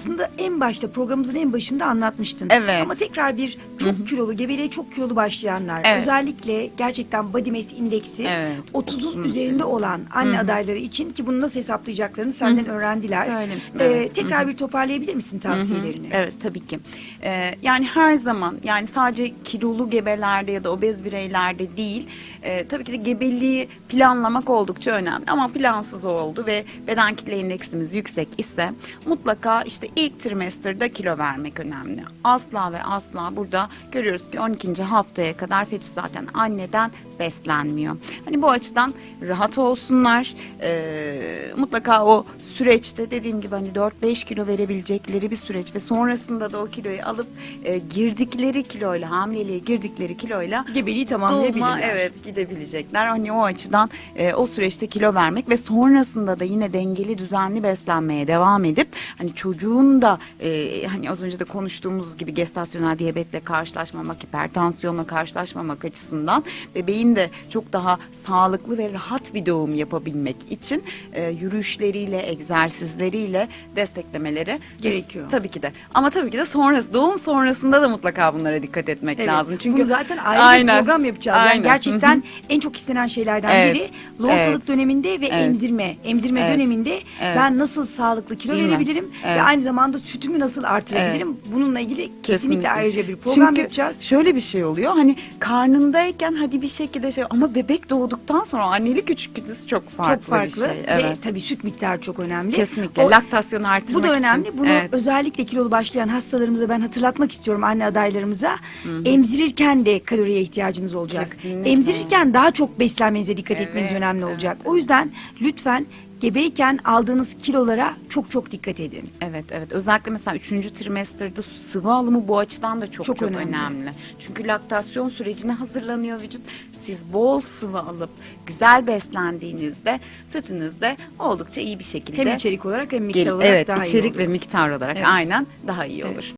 aslında en başta programımızın en başında anlatmıştın. Evet. Ama tekrar bir çok kilolu, gebeliğe çok kilolu başlayanlar. Evet. Özellikle gerçekten body mass indeksi Evet, 30'un 30'un üzerinde olan anne adayları için ki bunu nasıl hesaplayacaklarını senden öğrendiler. Söylemiştin, Ee, evet. tekrar bir toparlayabilir misin tavsiyelerini? Evet tabii ki. Ee, yani her zaman yani sadece kilolu gebelerde ya da obez bireylerde değil e, tabii ki de gebeliği planlamak oldukça önemli. Ama plansız oldu ve beden kitle indeksimiz yüksek ise mutlaka işte ilk trimesterde kilo vermek önemli. Asla ve asla burada görüyoruz ki 12. haftaya kadar fetüs zaten anneden beslenmiyor. Hani bu açıdan rahat olsunlar. Ee, mutlaka o süreçte dediğim gibi hani 4-5 kilo verebilecekleri bir süreç ve sonrasında da o kiloyu alıp e, girdikleri kiloyla hamileliğe girdikleri kiloyla Gebeliği doğuma tamamlayabilirler. evet gidebilecekler. Hani o açıdan e, o süreçte kilo vermek ve sonrasında da yine dengeli düzenli beslenmeye devam edip hani çocuğun da e, hani az önce de konuştuğumuz gibi gestasyonel diyabetle karşılaşmamak, hipertansiyonla karşılaşmamak açısından bebeğin de çok daha sağlıklı ve rahat bir doğum yapabilmek için e, yürüyüşleriyle, egzersizleriyle desteklemeleri Gerekiyor. Tabii ki de. Ama tabii ki de sonrası doğum sonrasında da mutlaka bunlara dikkat etmek Evet. lazım. Çünkü Bunu zaten ayrı Aynen. bir program yapacağız. Yani Aynen. gerçekten Hı hı. en çok istenen şeylerden Evet. biri lohusalık Evet. döneminde ve Evet. emzirme. Emzirme Evet. döneminde Evet. ben nasıl sağlıklı kilo Değil mi? verebilirim ve Evet. aynı zamanda sütümü nasıl artırabilirim? Bununla ilgili kesinlikle, Kesinlikle. ayrıca bir program Çünkü yapacağız. şöyle bir şey oluyor. Hani karnındayken hadi bir şekilde şey ama bebek doğduktan sonra annelik içgüdüsü çok farklı, çok farklı bir şey. ve Evet. tabii süt miktarı çok önemli. Kesinlikle. O- Laktasyon artırmak bu da için. önemli. Bunu Evet. özellikle kilolu başlayan hastalarımıza ben hatırlatmak istiyorum anne adaylarımıza. Emzirirken de kaloriye ihtiyacınız olacak. Kesinlikle. Emzirirken daha çok beslenmenize dikkat etmeniz Evet, önemli evet, olacak. O yüzden lütfen gebeyken aldığınız kilolara çok çok dikkat edin. Evet evet özellikle mesela 3. trimesterde sıvı alımı bu açıdan da çok Çok çok, önemli. önemli. Çünkü laktasyon sürecine hazırlanıyor vücut. Siz bol sıvı alıp güzel beslendiğinizde sütünüz de oldukça iyi bir şekilde Hem içerik olarak hem miktar olarak evet daha iyi içerik oluyor. ve miktar olarak Evet. aynen daha iyi Evet. olur.